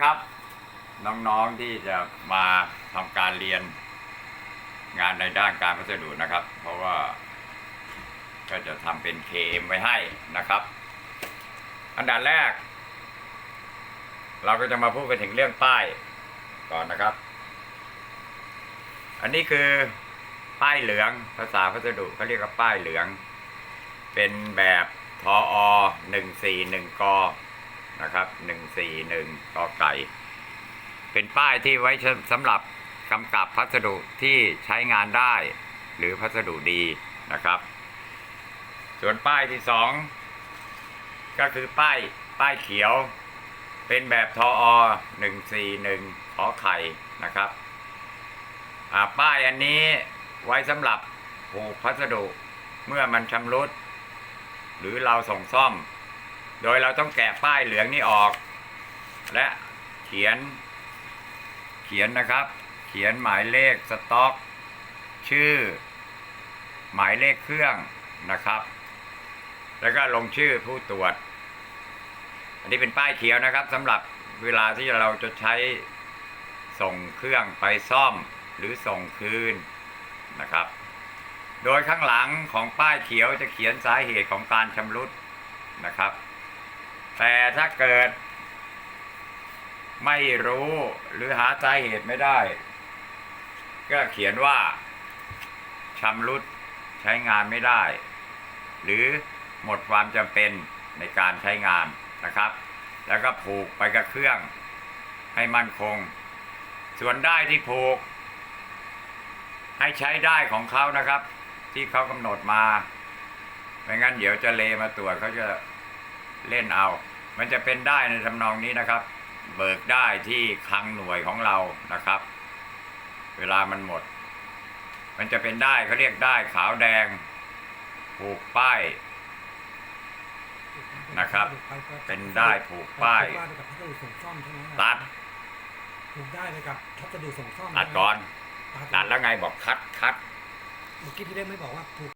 นะครับ น้องๆที่จะมาทำการเรียนงานในด้านการพัสดุนะครับ เพราะว่าก็จะทำเป็น KM ไว้ให้นะครับ อันดับแรก เราก็จะมาพูดกันถึงเรื่องป้ายก่อนนะครับ อันนี้คือป้ายเหลืองภาษาพัสดุเขาเรียกว่าป้ายเหลือง เป็นแบบทอหนึ่งสี่หนึ่งก นะครับหนึ่งสี่หนึ่งกไก่ เป็นป้ายที่ไว้สำหรับกำกับพัสดุที่ใช้งานได้ หรือพัสดุดีนะครับ ส่วนป้ายที่สองก็คือป้ายป้ายเขียว เป็นแบบทอหนึ่งสี่หนึ่งขอไข่นะครับป้ายอันนี้ไว้สำหรับผูกพัสดุเมื่อมันชำรุด หรือเราส่งซ่อม โดยเราต้องแกะป้ายเหลืองนี้ออก และเขียน เขียนนะครับ เขียนหมายเลขสต็อก ชื่อ หมายเลขเครื่องนะครับ แล้วก็ลงชื่อผู้ตรวจ อันนี้เป็นป้ายเขียวนะครับสำหรับเวลาที่เราจะใช้ส่งเครื่องไปซ่อมหรือส่งคืนนะครับ โดยข้างหลังของป้ายเขียวจะเขียนสาเหตุของการชำรุดนะครับ แต่ถ้าเกิด ไม่รู้หรือหาสาเหตุไม่ได้ ก็เขียนว่าชำรุดใช้งานไม่ได้ หรือหมดความจำเป็นในการใช้งานนะครับ แล้วก็ผูกไปกับเครื่องให้มั่นคง ส่วนได้ที่ผูก ให้ใช้ได้ของเขานะครับ ที่เขากำหนดมา ไม่งั้นเดี๋ยวจะเลมาตรวจเขาจะเล่นเอา มันจะเป็นได้ในทำนองนี้นะครับ เบิกได้ที่คลังหน่วยของเรานะครับ เวลามันหมด มันจะเป็นได้เขาเรียกได้ขาวแดงผูกป้ายนะครับ เป็นได้ผูกป้ายผูกได้ไปกับพัสดุส่งซ่อมใช่ไหมตัดผูกได้ไปกับพัสดุส่งซ่อมตัดก่อนตัดตัดแล้วไงบอกคัดคัดเมื่อกี้พี่เล็กไม่บอกว่าผูก